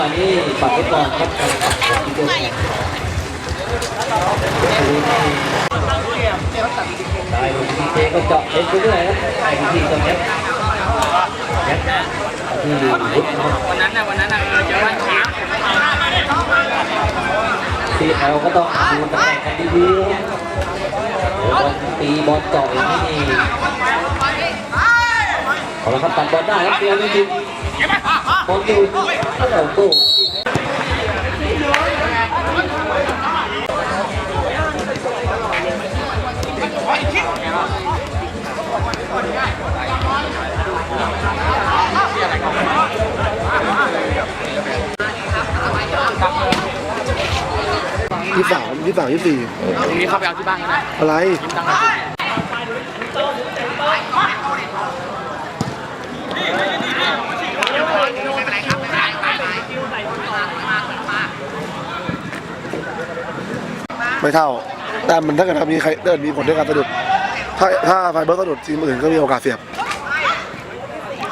อันนี้ปัดไว้ก่อนครับการปัดของที่ตัวแทนได้ลูกทีเจก็เจาะเล่นไปเรื่อยครับไอ้ทีตัวเนี้ยัดที่วุฒินะครับวันนั้นนะวันนั้นนะเจอวันช้างซีเอลก็ต้องดูตำแหน่งกันดีๆครับบอลตีบอลเจาะอย่างนี้เอาละครับตัดบอลได้ครับเตียวไม่ยิง บอลอยู่เอาตู้ยี่สามยี่สามยี่สี่พรุ่งนี้เข้าไปเอาที่บ้านก็ได้อะไร ยืมตังค์หน่อย ไม่เท่า แต่มันถ้าเกิดมีใครเดินมีผลในการสะดุด ถ้าถ้าไฟเบอร์สะดุดทีมอื่นก็มีโอกาสเสียบ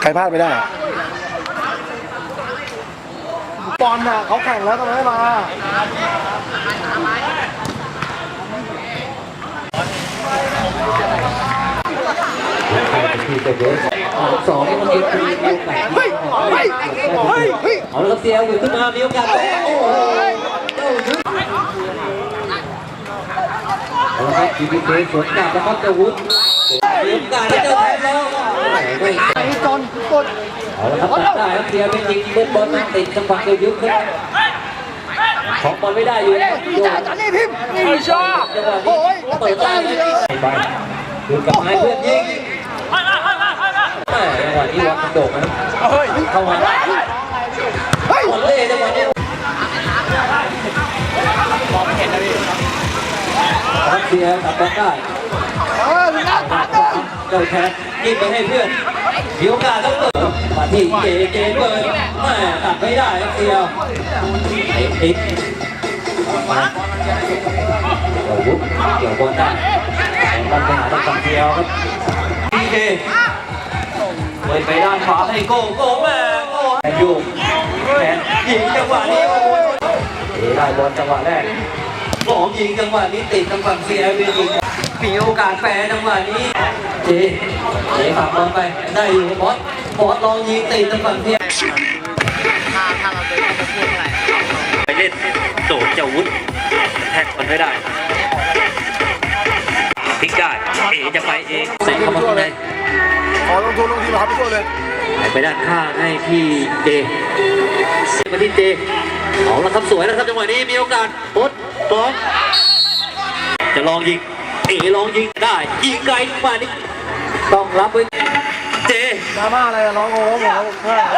ใครพลาดไม่ได้บอลน่ะเขาแข่งแล้วทำไมไม่มาทีจะเยอะสองมันมีมีโอกาสเฮ้ยเฮ้ยเฮ้ยเฮ้ยเอาละครับเซียวอยู่ขึ้นมามีโอกาสโอ้โหเจ้ายุทธเอาละ ครับทีพีเคสวนกลับแล้วครับเจ้าวุฒิมีโอกาสที่จะแทนแล้วไม่ไอ้จนกดเอาละครับตัดได้ครับเซียวไม่ยิงเล่นบอลนั่งติดจังหวะเจ้ายุทธครับของบอลไม่ได้อยู่โยนจอนนี่พิมพ์ไม่ชอบจังหวะนี้เปิดได้ไปดูกับไม้เพื่อนยิงจังหวะนี้วัดกระโดดนะเข้ามาเฮ้ยบอลเล่จังหวะนี้ เซียตัดบอลได้เออถึงแล้วเจ้าแทนยิงไปให้เพื่อนมีโอกาสต้องเปิดมาที่เจเจเปิดแม่ตัดไม่ได้รัสเซียเอ็กเอ็กมาเดี๋ยววุ๊บเดี๋ยวบอลได้บอลไปหาต้องฝั่งเดียวครับพีเคเปิดไปด้านขวาให้โก้โก้แม่โก้แทนยูแทนยิงจังหวะนี้ได้บอลจังหวะแรก สองยิงจังหวะนี้ติดทางฝั่งเซียบียิงมีโอกาสแฝงจังหวะนี้เจเจฝากบอลไปได้อยู่บอสบอสลองยิงติดทางฝั่งเซียถ้าถ้าเราเดินเข้าไปพูดอะไรไปเล่นโดดเจ้าวุฒิแท็กมันไม่ได้พลิกได้เอจะไปเองเสร็จเข้ามาข้างในขอลงทุนลงทีมครับไปช่วยเลยไปด้านข้างให้พี่เจเสียมาที่เจเอาละครับสวยแล้วครับจังหวะนี้มีโอกาสโพ สสองจะลองยิงเอลองยิงได้ยิงไกลมานี้ต้องรับไว้เจดราม่าอะไรอะร้องโอ้โหร้อง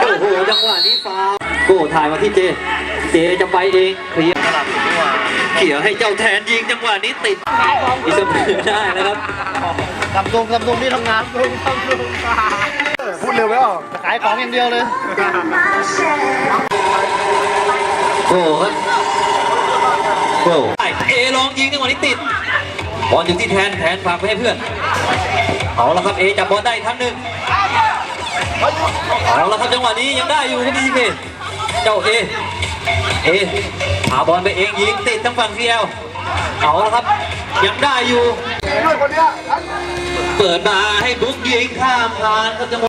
โอ้โอ้โหจังหวะนี้ฟาวล์โก้ถ่ายมาที่เจ เจจะไปเองเคลียร์เขี่ยให้เจ้าแทนยิงจังหวะนี้ติดอีกเสมอได้นะครับทำตรงทำตรงที่ทำงานพูดเร็วไว้อะขายของอย่างเดียวเลยโอ้ครั บโอ้เอลองยิงจังหวะนี้ติดบอลอยู่ที่แทนแทนฝากไปให้เพื่อน เอาละครับเอจับบอลได้อีกครั้งหนึ่งเอาละครับจังหวะนี้ยังได้อยู่ครับพี่เคเจ้าเอเอหาบอลไปเองยิงติดทางฝั่งเซียวเอาละครับยังได้อยู่ด้วยคนเนี้ยเปิดมาให้บุ๊กยิงข้ามผ่านครับจังหวะ